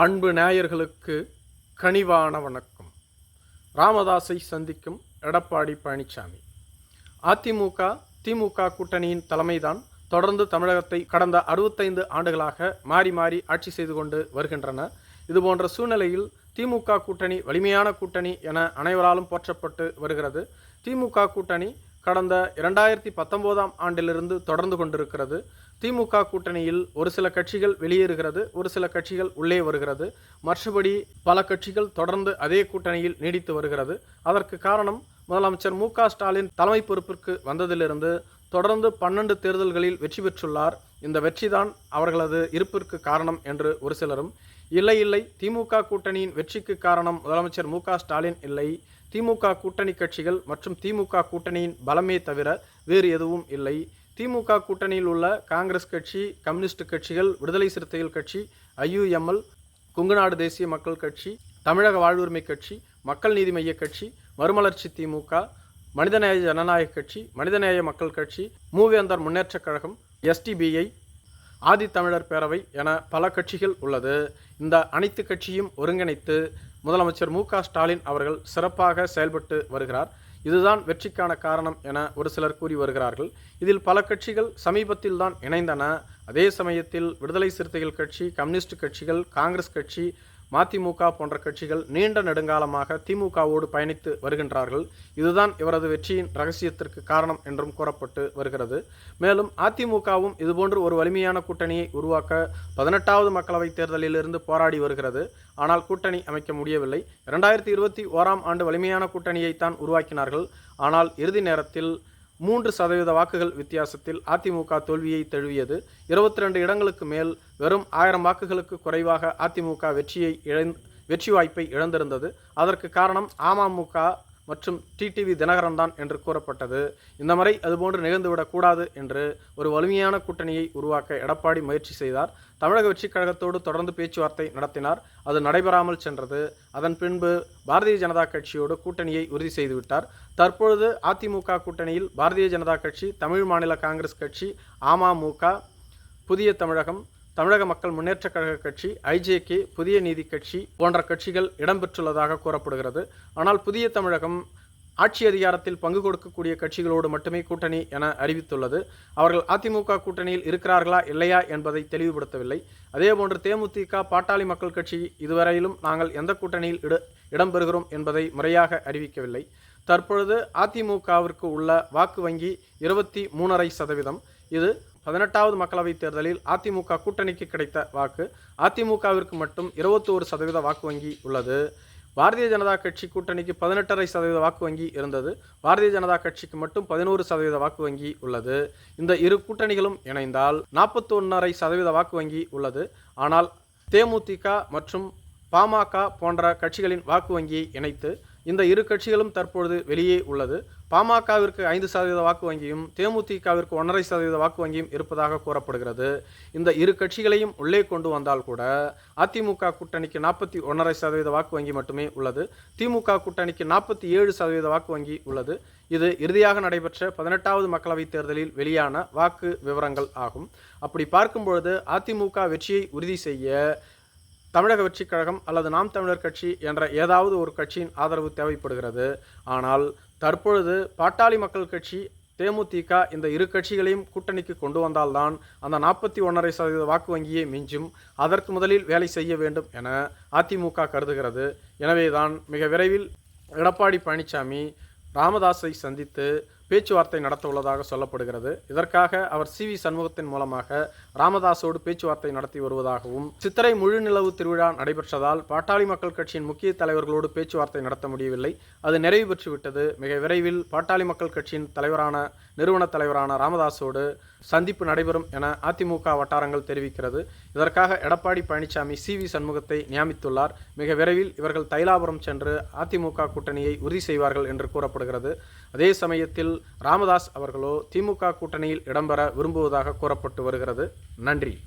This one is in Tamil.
அன்பு நேயர்களுக்கு கனிவான வணக்கம். ராமதாஸை சந்திக்கும் எடப்பாடி பழனிசாமி அதிமுக திமுக கூட்டணியின் தலைமைதான் தொடர்ந்து தமிழகத்தை கடந்த அறுபத்தைந்து ஆண்டுகளாக மாறி மாறி ஆட்சி செய்து கொண்டு வருகின்றன. இதுபோன்ற சூழ்நிலையில் திமுக கூட்டணி வலிமையான கூட்டணி என அனைவராலும் போற்றப்பட்டு வருகிறது. திமுக கூட்டணி கடந்த இரண்டாயிரத்தி பத்தொம்போதாம் ஆண்டிலிருந்து தொடர்ந்து கொண்டிருக்கிறது. திமுக கூட்டணியில் ஒரு சில கட்சிகள் வெளியேறுகிறது ஒரு சில கட்சிகள் உள்ளே வருகிறது. மற்றபடி பல கட்சிகள் தொடர்ந்து அதே கூட்டணியில் நீடித்து வருகிறது. அதற்கு காரணம் முதலமைச்சர் மு ஸ்டாலின் தலைமை பொறுப்பிற்கு வந்ததிலிருந்து தொடர்ந்து பன்னெண்டு தேர்தல்களில் வெற்றி பெற்றுள்ளார். இந்த வெற்றிதான் அவர்களது இருப்பிற்கு காரணம் என்று ஒரு சிலரும் இல்லை இல்லை திமுக கூட்டணியின் வெற்றிக்கு காரணம் முதலமைச்சர் மு ஸ்டாலின் இல்லை. திமுக கூட்டணி கட்சிகள் மற்றும் திமுக கூட்டணியின் பலமே தவிர வேறு எதுவும் இல்லை. திமுக கூட்டணியில் உள்ள காங்கிரஸ் கட்சி கம்யூனிஸ்ட் கட்சிகள் விடுதலை சிறுத்தைகள் கட்சி ஐயுஎம்எல் குங்குநாடு தேசிய மக்கள் கட்சி தமிழக வாழ்வுரிமை கட்சி மக்கள் நீதி மைய கட்சி மறுமலர்ச்சி திமுக மனிதநேய ஜனநாயக கட்சி மனிதநேய மக்கள் கட்சி மூவேந்தர் முன்னேற்றக் கழகம் எஸ்டிபிஐ ஆதித்தமிழர் பேரவை என பல கட்சிகள் உள்ளது. இந்த அனைத்து கட்சியும் ஒருங்கிணைத்து முதலமைச்சர் மு ஸ்டாலின் அவர்கள் சிறப்பாக செயல்பட்டு வருகிறார். இதுதான் வெற்றிக்கான காரணம் என ஒரு சிலர் கூறி வருகிறார்கள். இதில் பல கட்சிகள் சமீபத்தில் தான் இணைந்தன. அதே சமயத்தில் விடுதலை சிறுத்தைகள் கட்சி கம்யூனிஸ்ட் கட்சிகள் காங்கிரஸ் கட்சி மதிமுக போன்ற கட்சிகள் நீண்ட நெடுங்காலமாக திமுகவோடு பயணித்து வருகின்றார்கள். இதுதான் இவரது வெற்றியின் ரகசியத்திற்கு காரணம் என்றும் கூறப்பட்டு வருகிறது. மேலும் அதிமுகவும் இதுபோன்று ஒரு வலிமையான கூட்டணியை உருவாக்க பதினெட்டாவது மக்களவைத் தேர்தலிலிருந்து போராடி வருகிறது. ஆனால் கூட்டணி அமைக்க முடியவில்லை. இரண்டாயிரத்தி இருபத்தி ஓராம் ஆண்டு வலிமையான கூட்டணியைத்தான் உருவாக்கினார்கள். ஆனால் இறுதி நேரத்தில் மூன்று சதவீத வாக்குகள் வித்தியாசத்தில் அதிமுக தோல்வியை தழுவியது. இருபத்தி ரெண்டு இடங்களுக்கு மேல் வெறும் ஆயிரம் வாக்குகளுக்கு குறைவாக அதிமுக வெற்றியை இழந் வெற்றி வாய்ப்பை இழந்திருந்தது. அதற்கு காரணம் அமமுக மற்றும் டிடிவி தினகரன் தான் என்று கூறப்பட்டது. இந்த முறை அதுபோன்று நிகழ்ந்துவிடக்கூடாது என்று ஒரு வலிமையான கூட்டணியை உருவாக்க எடப்பாடி முயற்சி செய்தார். தமிழக வெற்றிக் கழகத்தோடு தொடர்ந்து பேச்சுவார்த்தை நடத்தினார். அது நடைபெறாமல் சென்றது. அதன் பின்பு பாரதிய ஜனதா கட்சியோடு கூட்டணியை உறுதி செய்துவிட்டார். தற்பொழுது அதிமுக கூட்டணியில் பாரதிய ஜனதா கட்சி தமிழ் மாநில காங்கிரஸ் கட்சி அமமுக புதிய தமிழகம் தமிழக மக்கள் முன்னேற்றக் கழக கட்சி ஐஜேகே புதிய நீதி கட்சி போன்ற கட்சிகள் இடம்பெற்றுள்ளதாக கூறப்படுகிறது. ஆனால் புதிய தமிழகம் ஆட்சி அதிகாரத்தில் பங்கு கொடுக்கக்கூடிய கட்சிகளோடு மட்டுமே கூட்டணி என அறிவித்துள்ளது. அவர்கள் அதிமுக கூட்டணியில் இருக்கிறார்களா இல்லையா என்பதை தெளிவுபடுத்தவில்லை. அதேபோன்று தேமுதிக பாட்டாளி மக்கள் கட்சி இதுவரையிலும் நாங்கள் எந்த கூட்டணியில் இட இடம்பெறுகிறோம் என்பதை முறையாக அறிவிக்கவில்லை. தற்பொழுது அதிமுகவிற்கு உள்ள வாக்கு வங்கி இருபத்தி மூணரை சதவீதம். இது பதினெட்டாவது மக்களவைத் தேர்தலில் அதிமுக கூட்டணிக்கு கிடைத்த வாக்கு அதிமுகவிற்கு மட்டும் இருபத்தோரு சதவீத வாக்கு வங்கி உள்ளது. பாரதிய ஜனதா கட்சி கூட்டணிக்கு பதினெட்டரை சதவீத வாக்கு வங்கி இருந்தது. பாரதிய ஜனதா கட்சிக்கு மட்டும் பதினோரு சதவீத வாக்கு வங்கி உள்ளது. இந்த இரு கூட்டணிகளும் இணைந்தால் நாற்பத்தி ஒன்றரை சதவீத வாக்கு வங்கி உள்ளது. ஆனால் தேமுதிக மற்றும் பாமக போன்ற கட்சிகளின் வாக்கு வங்கியை இணைத்து இந்த இரு கட்சிகளும் தற்பொழுது வெளியே உள்ளது. பாமகவிற்கு ஐந்து சதவீத வாக்கு வங்கியும் தேமுதிகவிற்கு ஒன்றரை சதவீத வாக்கு வங்கியும் இருப்பதாக கூறப்படுகிறது. இந்த இரு கட்சிகளையும் உள்ளே கொண்டு வந்தால் கூட அதிமுக கூட்டணிக்கு நாற்பத்தி ஒன்றரை சதவீத வாக்கு வங்கி மட்டுமே உள்ளது. திமுக கூட்டணிக்கு நாற்பத்தி ஏழு சதவீத வாக்கு வங்கி உள்ளது. இது இறுதியாக நடைபெற்ற பதினெட்டாவது மக்களவைத் தேர்தலில் வெளியான வாக்கு விவரங்கள் ஆகும். அப்படி பார்க்கும் பொழுது அதிமுக வெற்றியை உறுதி செய்ய தமிழக வெற்றிக் கழகம் அல்லது நாம் தமிழர் கட்சி என்ற ஏதாவது ஒரு கட்சியின் ஆதரவு தேவைப்படுகிறது. ஆனால் தற்பொழுது பாட்டாளி மக்கள் கட்சி தேமுதிக இந்த இரு கட்சிகளையும் கூட்டணிக்கு கொண்டு வந்தால்தான் அந்த நாற்பத்தி ஒன்றரை சதவீத வாக்கு வங்கியை மிஞ்சும். அதற்கு முதலில் வேலை செய்ய வேண்டும் என அதிமுக கருதுகிறது. எனவேதான் மிக விரைவில் எடப்பாடி பழனிசாமி ராமதாஸை சந்தித்து பேச்சுவார்த்தை நடத்த உள்ளதாக சொல்லப்படுகிறது. இதற்காக அவர் சி வி சண்முகத்தின் மூலமாக ராமதாசோடு பேச்சுவார்த்தை நடத்தி வருவதாகவும் சித்திரை முழு நிலவு திருவிழா நடைபெற்றதால் பாட்டாளி மக்கள் கட்சியின் முக்கிய தலைவர்களோடு பேச்சுவார்த்தை நடத்த முடியவில்லை. அது நிறைவு பெற்றுவிட்டது. மிக விரைவில் பாட்டாளி மக்கள் கட்சியின் தலைவரான நிறுவன தலைவரான ராமதாசோடு சந்திப்பு நடைபெறும் என அதிமுக வட்டாரங்கள் தெரிவிக்கிறது. இதற்காக எடப்பாடி பழனிசாமி சி வி சண்முகத்தை நியமித்துள்ளார். மிக விரைவில் இவர்கள் தைலாபுரம் சென்று அதிமுக கூட்டணியை உறுதி செய்வார்கள் என்று கூறப்படுகிறது. அதே சமயத்தில் ராமதாஸ் அவர்களோ திமுக கூட்டணியில் இடம்பெற விரும்புவதாக கூறப்பட்டு வருகிறது. நன்றி.